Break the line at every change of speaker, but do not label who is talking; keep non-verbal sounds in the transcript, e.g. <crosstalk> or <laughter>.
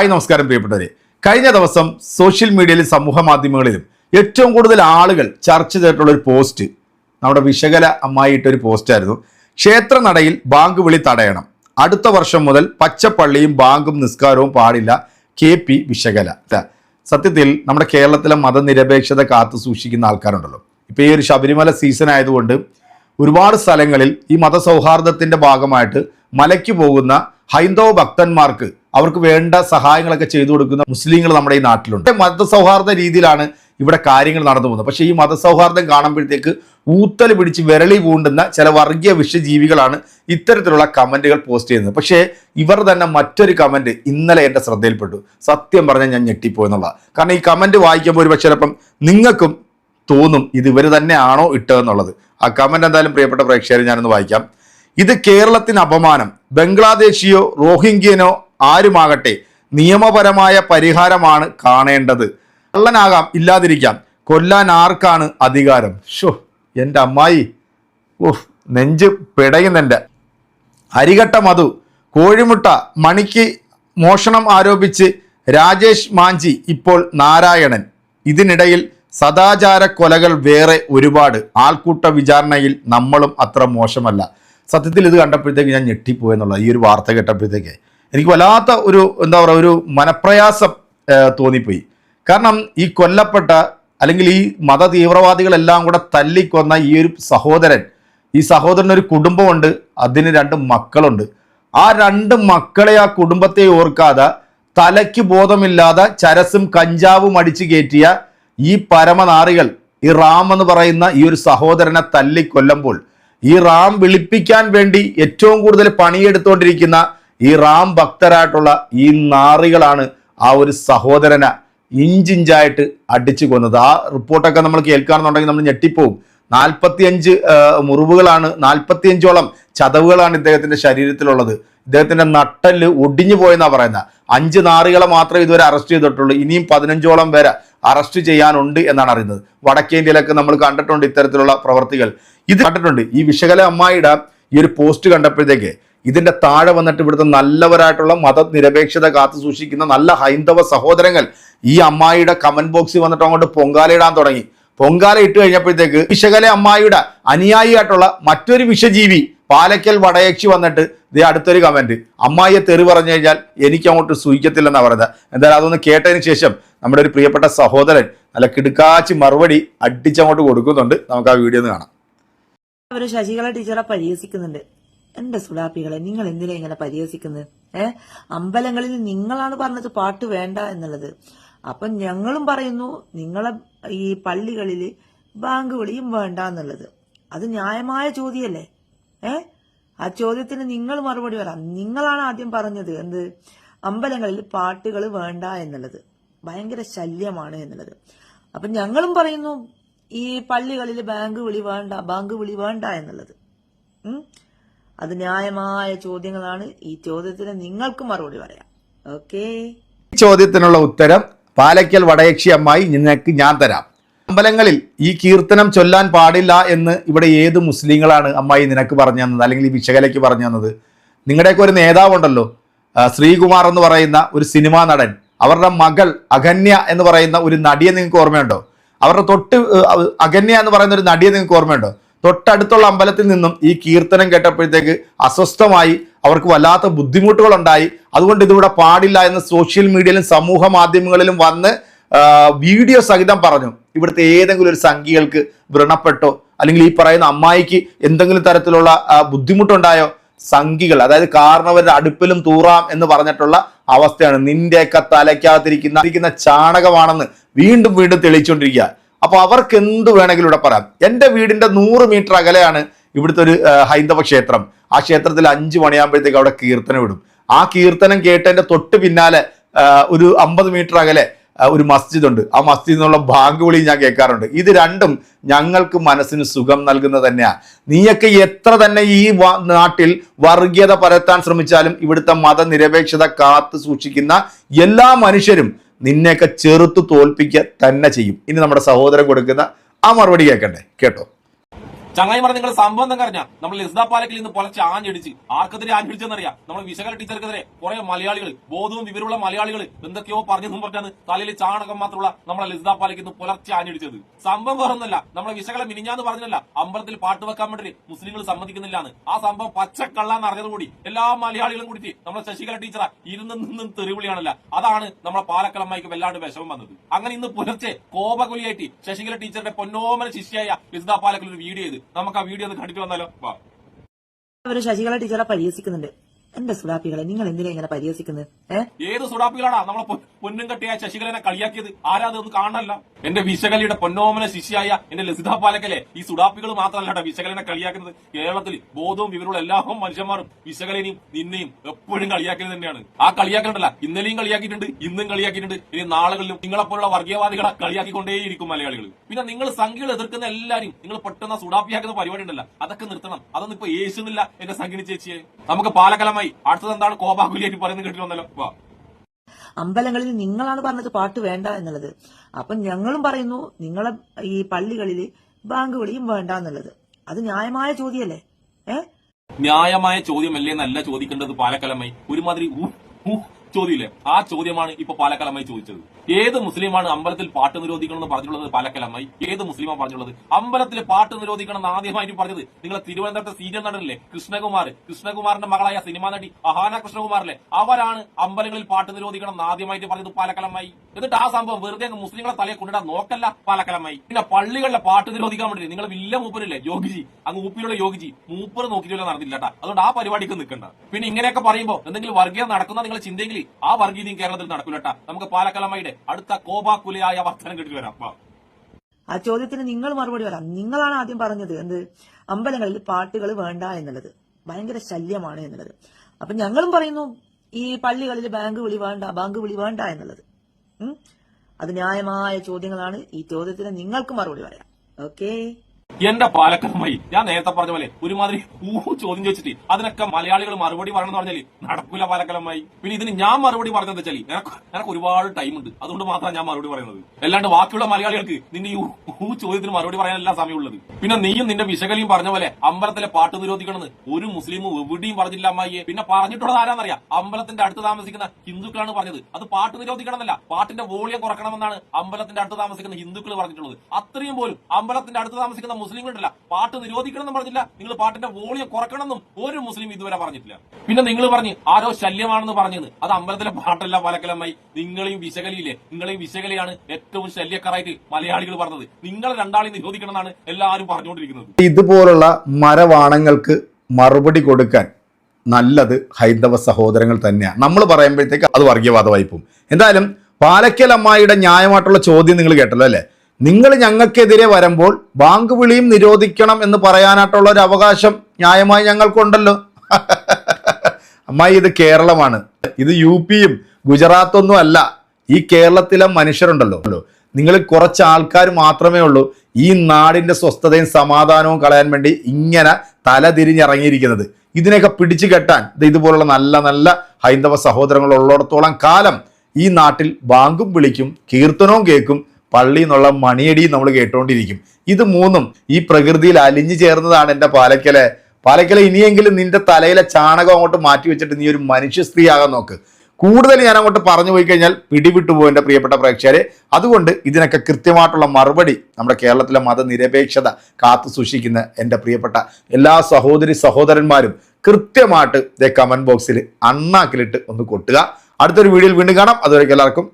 Hi നമസ്കാരം പ്രിയപ്പെട്ടവരെ. കഴിഞ്ഞ ദിവസം സോഷ്യൽ മീഡിയയിലും സമൂഹ മാധ്യമങ്ങളിലും ഏറ്റവും കൂടുതൽ ആളുകൾ ചർച്ച ചെയ്തിട്ടുള്ള ഒരു പോസ്റ്റ് നമ്മുടെ വിശകല അമ്മായിട്ടൊരു പോസ്റ്റായിരുന്നു. ക്ഷേത്രനടയിൽ ബാങ്ക് വിളി തടയണം. അടുത്ത വർഷം മുതൽ പച്ചപ്പള്ളിയും ബാങ്കും നിസ്കാരവും പാടില്ല. കെ പി വിശകല. സത്യത്തിൽ നമ്മുടെ കേരളത്തിലെ മതനിരപേക്ഷത കാത്തു സൂക്ഷിക്കുന്ന ആൾക്കാരുണ്ടല്ലോ. ഇപ്പോൾ ഈ ഒരു ശബരിമല സീസൺ ആയതുകൊണ്ട് ഒരുപാട് സ്ഥലങ്ങളിൽ ഈ മതസൗഹാർദ്ദത്തിന്റെ ഭാഗമായിട്ട് മലയ്ക്ക് പോകുന്ന ഹൈന്ദവ ഭക്തന്മാർക്ക് അവർക്ക് വേണ്ട സഹായങ്ങളൊക്കെ ചെയ്തു കൊടുക്കുന്ന മുസ്ലിങ്ങൾ നമ്മുടെ ഈ നാട്ടിലുണ്ട്. മതസൗഹാർദ്ദ രീതിയിലാണ് ഇവിടെ കാര്യങ്ങൾ നടന്നു പോകുന്നത്. പക്ഷേ ഈ മതസൗഹാർദ്ദം കാണുമ്പോഴത്തേക്ക് ഊത്തൽ പിടിച്ച് വിരളി പൂണ്ടുന്ന ചില വർഗീയ വിഷജീവികളാണ് ഇത്തരത്തിലുള്ള കമന്റുകൾ പോസ്റ്റ് ചെയ്യുന്നത്. പക്ഷേ ഇവർ തന്നെ മറ്റൊരു കമന്റ് ഇന്നലെ എന്റെ ശ്രദ്ധയിൽപ്പെട്ടു. സത്യം പറഞ്ഞാൽ ഞാൻ ഞെട്ടിപ്പോയെന്നുള്ള കാരണം ഈ കമന്റ് വായിക്കുമ്പോൾ ഒരു പക്ഷേ നിങ്ങൾക്കും തോന്നും ഇത് ഇവർ തന്നെയാണോ ഇട്ടതെന്നുള്ളത്. ആ കമന്റ് എന്തായാലും പ്രിയപ്പെട്ട പ്രേക്ഷകരെ ഞാനൊന്ന് വായിക്കാം. ഇത് കേരളത്തിന് അപമാനം. ബംഗ്ലാദേശിയോ റോഹിംഗ്യനോ ആരുമാകട്ടെ നിയമപരമായ പരിഹാരമാണ് കാണേണ്ടത്. കള്ളനാകാം ഇല്ലാതിരിക്കാം. കൊല്ലാൻ ആർക്കാണ് അധികാരം? ഷോ എന്റെ അമ്മായി. ഓഹ് നെഞ്ച് പിടയുന്നെന്റെ അരികട്ട മധു കോഴിമുട്ട മണിക്ക് മോഷണം ആരോപിച്ച് രാജേഷ് മാഞ്ചി ഇപ്പോൾ നാരായണൻ. ഇതിനിടയിൽ സദാചാര കൊലകൾ വേറെ ഒരുപാട്. ആൾക്കൂട്ട വിചാരണയിൽ നമ്മളും അത്ര മോശമല്ല. സത്യത്തിൽ ഇത് കണ്ടപ്പോഴത്തേക്ക് ഞാൻ ഞെട്ടിപ്പോയെന്നുള്ള ഈ ഒരു വാർത്ത കേട്ടപ്പോഴത്തേക്ക്. എനിക്ക് വല്ലാത്ത ഒരു എന്താ പറയുക ഒരു മനപ്രയാസം തോന്നിപ്പോയി. കാരണം ഈ കൊല്ലപ്പെട്ട അല്ലെങ്കിൽ ഈ മത തീവ്രവാദികളെല്ലാം കൂടെ തല്ലിക്കൊന്ന ഈ ഒരു സഹോദരൻ ഈ സഹോദരന് ഒരു കുടുംബമുണ്ട് അതിന് രണ്ട് മക്കളുണ്ട്. ആ രണ്ട് മക്കളെ ആ കുടുംബത്തെ ഓർക്കാതെ തലയ്ക്ക് ബോധമില്ലാതെ ചരസും കഞ്ചാവും അടിച്ചു കയറ്റിയ ഈ പരമനാറികൾ ഈ റാം എന്ന് പറയുന്ന ഈ ഒരു സഹോദരനെ തല്ലിക്കൊല്ലുമ്പോൾ ഈ റാം വിളിപ്പിക്കാൻ വേണ്ടി ഏറ്റവും കൂടുതൽ പണിയെടുത്തുകൊണ്ടിരിക്കുന്ന ഈ റാം ഭക്തരായിട്ടുള്ള ഈ നാറികളാണ് ആ ഒരു സഹോദരനെ ഇഞ്ചിഞ്ചായിട്ട് അടിച്ചു കൊന്നത്. ആ റിപ്പോർട്ടൊക്കെ നമ്മൾ കേൾക്കുകയാണെന്നുണ്ടെങ്കിൽ നമ്മൾ ഞെട്ടിപ്പോവും. നാൽപ്പത്തിയഞ്ച് മുറിവുകളാണ് നാൽപ്പത്തിയഞ്ചോളം ചതവുകളാണ് ഇദ്ദേഹത്തിന്റെ ശരീരത്തിലുള്ളത്. ഇദ്ദേഹത്തിന്റെ നട്ടൽ ഒടിഞ്ഞു പോയെന്നാണ് പറയുന്നത്. അഞ്ച് നാറികളെ മാത്രമേ ഇതുവരെ അറസ്റ്റ് ചെയ്തിട്ടുള്ളൂ. ഇനിയും പതിനഞ്ചോളം പേരെ അറസ്റ്റ് ചെയ്യാനുണ്ട് എന്നാണ് അറിയുന്നത്. വടക്കേന്ത്യയിലൊക്കെ നമ്മൾ കണ്ടിട്ടുണ്ട് ഇത്തരത്തിലുള്ള പ്രവർത്തികൾ. ഇത് കണ്ടിട്ടുണ്ട്. ഈ വിശകല അമ്മായിയുടെ ഈ ഒരു പോസ്റ്റ് കണ്ടപ്പോഴത്തേക്ക് ഇതിന്റെ താഴെ വന്നിട്ട് ഇവിടുത്തെ നല്ലവരായിട്ടുള്ള മതനിരപേക്ഷത കാത്തു സൂക്ഷിക്കുന്ന നല്ല ഹൈന്ദവ സഹോദരങ്ങൾ ഈ അമ്മായിയുടെ കമന്റ് ബോക്സിൽ വന്നിട്ട് അങ്ങോട്ട് പൊങ്കാല ഇടാൻ തുടങ്ങി. പൊങ്കാല ഇട്ട് കഴിഞ്ഞപ്പോഴത്തേക്ക് വിശകല അമ്മായിയുടെ അനുയായിയായിട്ടുള്ള മറ്റൊരു വിഷജീവി പാലക്കൽ വടയക്ഷി വന്നിട്ട് ഇതേ അടുത്തൊരു കമന്റ് അമ്മായിയെ തെറി പറഞ്ഞു കഴിഞ്ഞാൽ എനിക്ക് അങ്ങോട്ട് സൂചിക്കത്തില്ലെന്നാണ് പറയുന്നത്. എന്തായാലും അതൊന്ന് കേട്ടതിന് ശേഷം നമ്മുടെ ഒരു പ്രിയപ്പെട്ട സഹോദരൻ നല്ല കിടുക്കാച്ചി മറുപടി അടിച്ചങ്ങോട്ട് കൊടുക്കുന്നുണ്ട്. നമുക്ക് ആ വീഡിയോ ഒന്ന് കാണാം.
അവർ ശശികല ടീച്ചറെ പരിഹസിക്കുന്നുണ്ട്. എന്റെ സുഡാപ്പികളെ നിങ്ങൾ എന്തിനാ ഇങ്ങനെ പരിഹസിക്കുന്നത്? ഏ? അമ്പലങ്ങളിൽ നിങ്ങളാണ് പറഞ്ഞത് പാട്ട് വേണ്ട എന്നുള്ളത്. അപ്പൊ ഞങ്ങളും പറയുന്നു നിങ്ങളെ ഈ പള്ളികളിൽ ബാങ്ക് വിളിയും വേണ്ട എന്നുള്ളത്. അത് ന്യായമായ ചോദ്യമല്ലേ? ഏ? ആ ചോദ്യത്തിന് നിങ്ങൾ മറുപടി വരാം നിങ്ങളാണ് ആദ്യം പറഞ്ഞത് എന്ത്? അമ്പലങ്ങളിൽ പാട്ടുകൾ വേണ്ട എന്നുള്ളത്. ഭയങ്കര ശല്യമാണ് എന്നുള്ളത്. അപ്പൊ ഞങ്ങളും പറയുന്നു ഈ പള്ളികളിൽ ബാങ്ക് വിളി വേണ്ട ബാങ്ക് വിളി വേണ്ട എന്നുള്ളത്. അത് ന്യായമായ ചോദ്യങ്ങളാണ്. ഈ ചോദ്യത്തിന് നിങ്ങൾക്ക് മറുപടി പറയാം. ഓക്കേ?
ചോദ്യത്തിനുള്ള ഉത്തരം പാലയ്ക്കൽ വടയക്ഷി അമ്മായി നിനക്ക് ഞാൻ തരാം. അമ്പലങ്ങളിൽ ഈ കീർത്തനം ചൊല്ലാൻ പാടില്ല എന്ന് ഇവിടെ ഏത് മുസ്ലിങ്ങളാണ് അമ്മായി നിനക്ക് പറഞ്ഞു തന്നത്? അല്ലെങ്കിൽ ഈ വിശകലയ്ക്ക് പറഞ്ഞു തന്നത്? നിങ്ങളുടെയൊക്കെ ഒരു നേതാവുണ്ടല്ലോ ശ്രീകുമാർ എന്ന് പറയുന്ന ഒരു സിനിമാ നടൻ. അവരുടെ മകൾ അഗന്യ എന്ന് പറയുന്ന ഒരു നടിയെ നിങ്ങൾക്ക് ഓർമ്മയുണ്ടോ? അവരുടെ തൊട്ട് അഗന്യ എന്ന് പറയുന്ന ഒരു നടിയെ നിങ്ങൾക്ക് ഓർമ്മയുണ്ടോ? തൊട്ടടുത്തുള്ള അമ്പലത്തിൽ നിന്നും ഈ കീർത്തനം കേട്ടപ്പോഴത്തേക്ക് അസ്വസ്ഥമായി അവർക്ക് വല്ലാത്ത ബുദ്ധിമുട്ടുകൾ ഉണ്ടായി അതുകൊണ്ട് ഇതിവിടെ പാടില്ല എന്ന് സോഷ്യൽ മീഡിയയിലും സമൂഹ മാധ്യമങ്ങളിലും വന്ന് വീഡിയോ സഹിതം പറഞ്ഞു. ഇവിടുത്തെ ഏതെങ്കിലും ഒരു സംഖ്യകൾക്ക് വ്രണപ്പെട്ടോ അല്ലെങ്കിൽ ഈ പറയുന്ന അമ്മായിക്ക് എന്തെങ്കിലും തരത്തിലുള്ള ബുദ്ധിമുട്ടുണ്ടായോ? സംഖികൾ അതായത് കാരണവരുടെ അടുപ്പിലും തൂറാം എന്ന് പറഞ്ഞിട്ടുള്ള അവസ്ഥയാണ്. നിന്റെയൊക്കെ തലയ്ക്കകത്തിരിക്കുന്ന ചാണകമാണെന്ന് വീണ്ടും വീണ്ടും തെളിയിച്ചുകൊണ്ടിരിക്കുക. അപ്പൊ അവർക്ക് എന്ത് വേണമെങ്കിലും ഇവിടെ പറയാം. എന്റെ വീടിന്റെ നൂറ് മീറ്റർ അകലെയാണ് ഇവിടുത്തെ ഒരു ഹൈന്ദവ ക്ഷേത്രം. ആ ക്ഷേത്രത്തിൽ അഞ്ചു മണിയാകുമ്പോഴത്തേക്ക് അവിടെ കീർത്തനം ഇടും. ആ കീർത്തനം കേട്ടതിന്റെ തൊട്ട് പിന്നാലെ ഒരു അമ്പത് മീറ്റർ അകലെ ഒരു മസ്ജിദ് ഉണ്ട്. ആ മസ്ജിദിൽ നിന്നുള്ള ബാങ്ക് വിളി ഞാൻ കേൾക്കാറുണ്ട്. ഇത് രണ്ടും ഞങ്ങൾക്ക് മനസ്സിന് സുഖം നൽകുന്നത് തന്നെയാണ് നീയൊക്കെ എത്ര തന്നെ ഈ നാട്ടിൽ വർഗീയത പരത്താൻ ശ്രമിച്ചാലും ഇവിടുത്തെ മതനിരപേക്ഷത കാത്തു സൂക്ഷിക്കുന്ന എല്ലാ മനുഷ്യരും നിന്നെയൊക്കെ ചെറുത്ത് തോൽപ്പിക്കുക തന്നെ ചെയ്യും. ഇനി നമ്മുടെ സഹോദരൻ കൊടുക്കുന്ന ആ മറുപടി കേൾക്കണ്ടേ? കേട്ടോ?
ചങ്ങായിമാരെ നിങ്ങൾ സംഭവം അറിഞ്ഞാ? നമ്മൾ ലിസ്ദ പാലക്കിൽ ഇന്ന് പൊലച്ച് ആഞ്ഞടിച്ച്. ആർക്കെതിരെ ആഞ്ഞടിച്ചെന്നറിയാം? നമ്മൾ വിശകല ടീച്ചർക്കെതിരെ കുറെ മലയാളികൾ ബോധവും വിവരമുള്ള മലയാളികൾ എന്തൊക്കെയോ പറഞ്ഞെന്നും പറഞ്ഞാണ് തലയിൽ ചാണകം മാത്രമുള്ള നമ്മളെ ലിസ്ദ പാലക്കിൽ നിന്ന് പുലർച്ചെ ആഞ്ഞടിച്ചത്. സംഭവം വേറൊന്നല്ല നമ്മളെ വിശകല മിനിഞ്ഞാന്ന് പറഞ്ഞല്ല അമ്പലത്തിൽ പാട്ട് വെക്കാൻ വേണ്ടി മുസ്ലിങ്ങൾ സമ്മതിക്കുന്നില്ല ആ സംഭവം പച്ചക്കള്ളാന്ന് അറിഞ്ഞതുകൂടി എല്ലാ മലയാളികളും കൂടി നമ്മളെ ശശികല ടീച്ചറ ഇരുന്ന് നിന്നും തെറിവിളിയാണല്ല. അതാണ് നമ്മളെ പാലക്കളമ്മയ്ക്ക് വല്ലാണ്ട് വിഷമം വന്നത്. അങ്ങനെ ഇന്ന് പുലർച്ചെ കോപകുലിയായിട്ട് ശശികല ടീച്ചറുടെ പൊന്നോമന ശിഷ്യായ ലിസ്ദ പാലക്കിൽ ഒരു വീഡിയോ ചെയ്ത് നമുക്ക് ആ വീഡിയോ ഒന്ന് കണ്ടിട്ട് വന്നാലോ? വാ.
അവർ ശശികല ടീച്ചറെ പരിഹസിക്കുന്നുണ്ട്. എന്റെ സുഡാപ്പികളെ നിങ്ങൾ എന്തിനാ ഇങ്ങനെ പരിഹസിക്കുന്നത്?
ഏത് സുഡാപ്പികളാണ് നമ്മളെ പൊന്നും കെട്ടിയ ശശികലനെ കളിയാക്കിയത്. ആരാ അതൊന്നും കാണല്ല എന്റെ വിശകലിയുടെ പൊന്നോമന ശിശിയായ എന്റെ ലസിത പാലക്കലെ ഈ സുഡാപ്പികൾ മാത്രമല്ല വിശകലനെ കളിയാക്കുന്നത്. കേരളത്തിൽ ബോധവും വിവരവും എല്ലാ മനുഷ്യന്മാരും വിശകലനെയും നിന്നെയും എപ്പോഴും കളിയാക്കുന്നത് തന്നെയാണ്. ആ കളിയാക്കണ്ടല്ല ഇന്നലെയും കളിയാക്കിയിട്ടുണ്ട് ഇന്നും കളിയാക്കിയിട്ടുണ്ട്. ഇനി നാളുകളിലും നിങ്ങളെപ്പോലുള്ള വർഗീയവാദികളെ കളിയാക്കിക്കൊണ്ടേയിരിക്കും മലയാളികൾ പിന്നെ നിങ്ങൾ സംഖ്യകൾ എതിർക്കുന്ന എല്ലാരും നിങ്ങൾ പെട്ടെന്ന് സുഡാപ്പിയാക്കുന്ന പരിപാടി ഉണ്ടല്ലോ അതൊക്കെ നിർത്തണം. അതൊന്നും ഇപ്പൊ യേശുന്നില്ല എന്റെ സംഘടിച്ചേച്ചിയെ ചേച്ചിയെ. നമുക്ക് പാലക്കലമായി അടുത്തത് എന്താണ് കോപാകുലി കോപാകുലിയായിട്ട് പറയുന്നത് കേട്ടിട്ടുണ്ടല്ലോ. വന്നല്ലോ വാ.
അമ്പലങ്ങളിൽ നിങ്ങളാണ് പറഞ്ഞത് പാട്ട് വേണ്ട എന്നുള്ളത്. അപ്പം ഞങ്ങളും പറയുന്നു നിങ്ങളെ ഈ പള്ളികളിൽ ബാങ്ക് വിളിയും വേണ്ട എന്നുള്ളത്. അത് ന്യായമായ ചോദ്യമല്ലേ? ഏ?
ന്യായമായ ചോദ്യമല്ലേ എന്നല്ല ചോദിക്കേണ്ടത് പാലക്കലമായി ഒരുമാതിരി ചോദ്യമില്ലേ? ആ ചോദ്യമാണ് ഇപ്പൊ പാലക്കലമായി ചോദിച്ചത്. ഏത് മുസ്ലിമാണ് അമ്പലത്തിൽ പാട്ട് നിരോധിക്കണമെന്ന് പറഞ്ഞിട്ടുള്ളത് പാലക്കലമായി ഏത് മുസ്ലിമാണ് പറഞ്ഞുള്ളത് അമ്പലത്തിൽ പാട്ട് നിരോധിക്കണം എന്ന് ആദ്യമായിട്ട് പറഞ്ഞത് നിങ്ങളെ തിരുവനന്തപുരത്തെ സീരിയൽ നടനല്ലേ? കൃഷ്ണകുമാർ. കൃഷ്ണകുമാറിന്റെ മകളായ സിനിമാ നടി അഹാന കൃഷ്ണകുമാറിലെ അവരാണ് അമ്പലങ്ങളിൽ പാട്ട് നിരോധിക്കണം എന്ന് ആദ്യമായിട്ട് പറഞ്ഞത് പാലക്കലമായി എന്നിട്ട് ആ സംഭവം വെറുതെ മുസ്ലിങ്ങളെ തലയെ കൊണ്ടിടാൻ നോക്കല്ല പാലക്കലമായി പിന്നെ പള്ളികളിലെ പാട്ട് നിരോധിക്കാൻ വേണ്ടി നിങ്ങൾ വില്ല മൂപ്പരില്ലേ? യോഗിജി. അങ്ങ് ഊപ്പിലുള്ള യോഗിജി. മൂപ്പർ നോക്കിയില്ല നടന്നില്ല അതുകൊണ്ട് ആ പരിപാടിക്ക് നിൽക്കണ്ട പിന്നെ ഇങ്ങനെയൊക്കെ പറയുമ്പോൾ എന്തെങ്കിലും വർഗീയം നടക്കുന്ന നിങ്ങൾ ചിന്തെങ്കിൽ ആ വർഗീയതയും കേരളത്തിൽ നടക്കൂല കേട്ടാ നമുക്ക് പാലക്കലമ്മയുടെ അടുത്ത കോപാക്കുലയായ വർത്തനം കിട്ടി വരാം.
ആ ചോദ്യത്തിന് നിങ്ങൾ മറുപടി വരാം നിങ്ങളാണ് ആദ്യം പറഞ്ഞത് എന്ത്? അമ്പലങ്ങളിൽ പാട്ടുകൾ വേണ്ട എന്നുള്ളത്. ഭയങ്കര ശല്യമാണ് എന്നുള്ളത്. അപ്പൊ ഞങ്ങളും പറയുന്നു ഈ പള്ളികളിൽ ബാങ്ക് വിളി വേണ്ട ബാങ്ക് വിളി വേണ്ട എന്നുള്ളത്. അത് ന്യായമായ ചോദ്യങ്ങളാണ്. ഈ ചോദ്യത്തിന് നിങ്ങൾക്ക് മറുപടി പറയാം. ഓക്കേ?
എന്റെ പാലക്കാമായി ഞാൻ നേരത്തെ പറഞ്ഞ പോലെ ഒരുമാതിരി ഊ ചോദ്യം ചോദിച്ചിട്ട് അതിനൊക്കെ മലയാളികൾ മറുപടി പറയണമെന്ന് പറഞ്ഞാൽ നടക്കൂല പാലക്കലമായി പിന്നെ ഇതിന് ഞാൻ മറുപടി പറഞ്ഞത് വെച്ചാൽ എനിക്ക് ഒരുപാട് ടൈം ഉണ്ട്. അതുകൊണ്ട് മാത്രമാണ് ഞാൻ മറുപടി പറയുന്നത്. അല്ലാണ്ട് ബാക്കിയുള്ള മലയാളികൾക്ക് നിന്റെ ഈ ഊ ചോദ്യത്തിന് മറുപടി പറയാനല്ല സമയമുള്ളത്. പിന്നെ നീയും നിന്റെ വിശകലിയും പറഞ്ഞ പോലെ അമ്പലത്തിലെ പാട്ട് നിരോധിക്കണമെന്ന് ഒരു മുസ്ലിമും എവിടെയും പറഞ്ഞില്ല അമ്മായിയെ. പിന്നെ പറഞ്ഞിട്ടുള്ളത് ആരാന്നറിയാം? അമ്പലത്തിന്റെ അടുത്ത് താമസിക്കുന്ന ഹിന്ദുക്കളാണ് പറഞ്ഞത്. അത് പാട്ട് നിരോധിക്കണമെന്നല്ല. പാട്ടിന്റെ വോളിയം കുറക്കണമെന്നാണ് അമ്പലത്തിന്റെ അടുത്ത് താമസിക്കുന്ന ഹിന്ദുക്കൾ പറഞ്ഞിട്ടുള്ളത്. അത്രയും പോലും അമ്പലത്തിന്റെ അടുത്ത് താമസിക്കുന്ന മുസ്ലിങ്ങളുണ്ടല്ല. പാട്ട് നിരോധിക്കണം എന്ന് പറഞ്ഞില്ല നിങ്ങൾ പാട്ടിന്റെ വോളിയം കുറക്കണമെന്നും ഒരു മുസ്ലിം ഇതുവരെ പറഞ്ഞിട്ടില്ല. പിന്നെ നിങ്ങൾ പറഞ്ഞു ആരോ ശല്യമാണെന്ന് പറഞ്ഞത് അത് അമ്പലത്തിലെ പാട്ടല്ല പാലക്കലമായി നിങ്ങളെയും വിശകലിയില്ലേ? നിങ്ങളെയും വിശകലിയാണ് ഏറ്റവും ശല്യക്കാരായിട്ട് മലയാളികൾ പറഞ്ഞത്. നിങ്ങൾ രണ്ടാളെയും നിരോധിക്കണം എന്നാണ് എല്ലാവരും പറഞ്ഞുകൊണ്ടിരിക്കുന്നത്.
ഇതുപോലുള്ള മരവാണങ്ങൾക്ക് മറുപടി കൊടുക്കാൻ നല്ലത് ഹൈന്ദവ സഹോദരങ്ങൾ തന്നെയാണ് നമ്മൾ പറയുമ്പോഴത്തേക്ക് അത് വർഗീയവാദമായി പോകും എന്തായാലും പാലക്കൽ അമ്മായിയുടെ ന്യായമായിട്ടുള്ള ചോദ്യം നിങ്ങൾ കേട്ടല്ലോ അല്ലേ? നിങ്ങൾ ഞങ്ങൾക്കെതിരെ വരുമ്പോൾ ബാങ്ക് വിളിയും നിരോധിക്കണം എന്ന് പറയാനായിട്ടുള്ള ഒരു അവകാശം ന്യായമായി ഞങ്ങൾക്കുണ്ടല്ലോ. <laughs> അമ്മായി ഇത് കേരളമാണ്. ഇത് യു പിയും ഗുജറാത്തൊന്നും അല്ല. ഈ കേരളത്തിലെ മനുഷ്യരുണ്ടല്ലോ. നിങ്ങൾ കുറച്ച് ആൾക്കാർ മാത്രമേ ഉള്ളൂ. ഈ നാടിന്റെ സ്വസ്ഥതയും സമാധാനവും കളയാൻ വേണ്ടി ഇങ്ങനെ തലതിരിഞ്ഞിറങ്ങിയിരിക്കുന്നത്. ഇതിനെയൊക്കെ പിടിച്ചു കെട്ടാൻ ഇതുപോലുള്ള നല്ല നല്ല ഹൈന്ദവ സഹോദരങ്ങൾ ഉള്ളിടത്തോളം കാലം ഈ നാട്ടിൽ ബാങ്കും വിളിക്കും കീർത്തനവും കേൾക്കും പള്ളി എന്നുള്ള മണിയടിയും നമ്മൾ കേട്ടുകൊണ്ടിരിക്കും ഇത് മൂന്നും ഈ പ്രകൃതിയിൽ അലിഞ്ഞു ചേർന്നതാണ് എന്റെ പാലക്കലെ. പാലക്കലെ ഇനിയെങ്കിലും നിന്റെ തലയിലെ ചാണകം അങ്ങോട്ട് മാറ്റി വെച്ചിട്ട് നീ ഒരു മനുഷ്യ സ്ത്രീ ആകാൻ നോക്ക്. കൂടുതൽ ഞാൻ അങ്ങോട്ട് പറഞ്ഞു പോയി കഴിഞ്ഞാൽ പിടിവിട്ടു പോകും എന്റെ പ്രിയപ്പെട്ട പ്രേക്ഷകരെ. അതുകൊണ്ട് ഇതിനൊക്കെ കൃത്യമായിട്ടുള്ള മറുപടി നമ്മുടെ കേരളത്തിലെ മതനിരപേക്ഷത കാത്തു സൂക്ഷിക്കുന്ന എന്റെ പ്രിയപ്പെട്ട എല്ലാ സഹോദരി സഹോദരന്മാരും കൃത്യമായിട്ട് ദേ കമന്റ് ബോക്സിൽ അണ്ണാക്കിലിട്ട് ഒന്ന് കൊട്ടുക. അടുത്തൊരു വീഡിയോയിൽ വീണ്ടും കാണാം. അതുവരെ എല്ലാവർക്കും